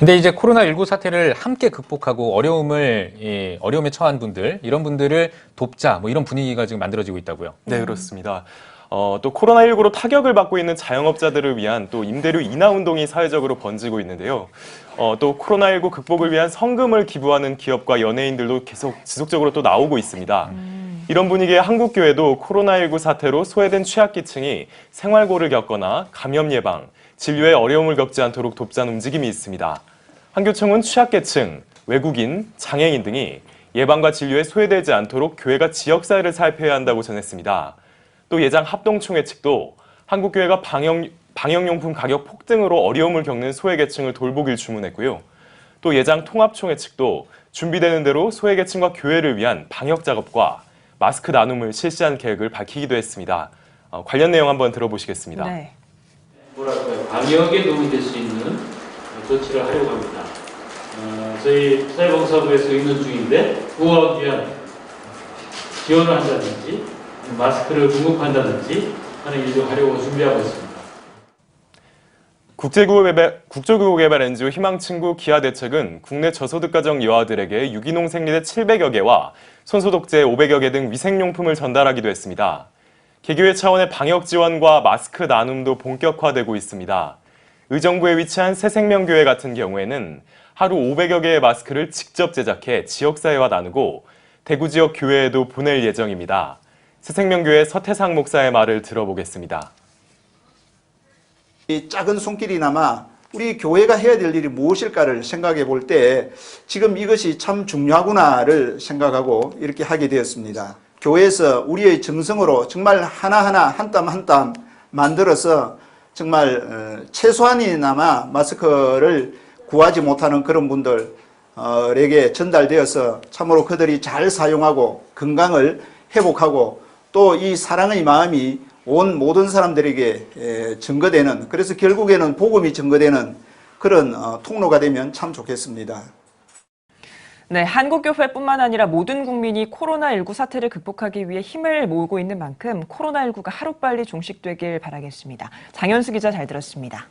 근데 이제 코로나19 사태를 함께 극복하고 어려움을 예, 어려움에 처한 분들 이런 분들을 돕자 뭐 이런 분위기가 지금 만들어지고 있다고요. 네, 그렇습니다. 어, 또 코로나19로 타격을 받고 있는 자영업자들을 위한 또 임대료 인하 운동이 사회적으로 번지고 있는데요. 어, 또 코로나19 극복을 위한 성금을 기부하는 기업과 연예인들도 계속 지속적으로 또 나오고 있습니다. 이런 분위기에 한국교회도 코로나19 사태로 소외된 취약계층이 생활고를 겪거나 감염 예방, 진료에 어려움을 겪지 않도록 돕자는 움직임이 있습니다. 한교총은 취약계층, 외국인, 장애인 등이 예방과 진료에 소외되지 않도록 교회가 지역사회를 살펴야 한다고 전했습니다. 또 예장 합동총회 측도 한국교회가 방역, 방역용품 가격 폭등으로 어려움을 겪는 소외계층을 돌보길 주문했고요. 또 예장 통합총회 측도 준비되는 대로 소외계층과 교회를 위한 방역 작업과 마스크 나눔을 실시한 계획을 밝히기도 했습니다. 어, 관련 내용 한번 들어보시겠습니다. 네. 방역에 도움이 될 수 있는 조치를 하려고 합니다. 어, 저희 사회봉사부에서 있는 중인데 구호하기 위한 지원을 한다든지 마스크를 공급한다든지 하는 일도 하려고 준비하고 있습니다. 국제구호개발, NGO 희망친구 기아 대책은 국내 저소득 가정 여아들에게 유기농 생리대 700여 개와 손소독제 500여 개 등 위생용품을 전달하기도 했습니다. 개교회 차원의 방역 지원과 마스크 나눔도 본격화되고 있습니다. 의정부에 위치한 새생명교회 같은 경우에는 하루 500여 개의 마스크를 직접 제작해 지역사회와 나누고 대구 지역 교회에도 보낼 예정입니다. 새생명교회 서태상 목사의 말을 들어보겠습니다. 이 작은 손길이나마 우리 교회가 해야 될 일이 무엇일까를 생각해 볼 때 지금 이것이 참 중요하구나를 생각하고 이렇게 하게 되었습니다. 교회에서 우리의 정성으로 정말 하나하나 한 땀 한 땀 만들어서 정말 어, 최소한이나마 마스크를 구하지 못하는 그런 분들에게 전달되어서 참으로 그들이 잘 사용하고 건강을 회복하고 또 이 사랑의 마음이 온 모든 사람들에게 에, 증거되는 그래서 결국에는 복음이 증거되는 그런 어, 통로가 되면 참 좋겠습니다. 네, 한국교회뿐만 아니라 모든 국민이 코로나19 사태를 극복하기 위해 힘을 모으고 있는 만큼 코로나19가 하루빨리 종식되길 바라겠습니다. 장현수 기자 잘 들었습니다.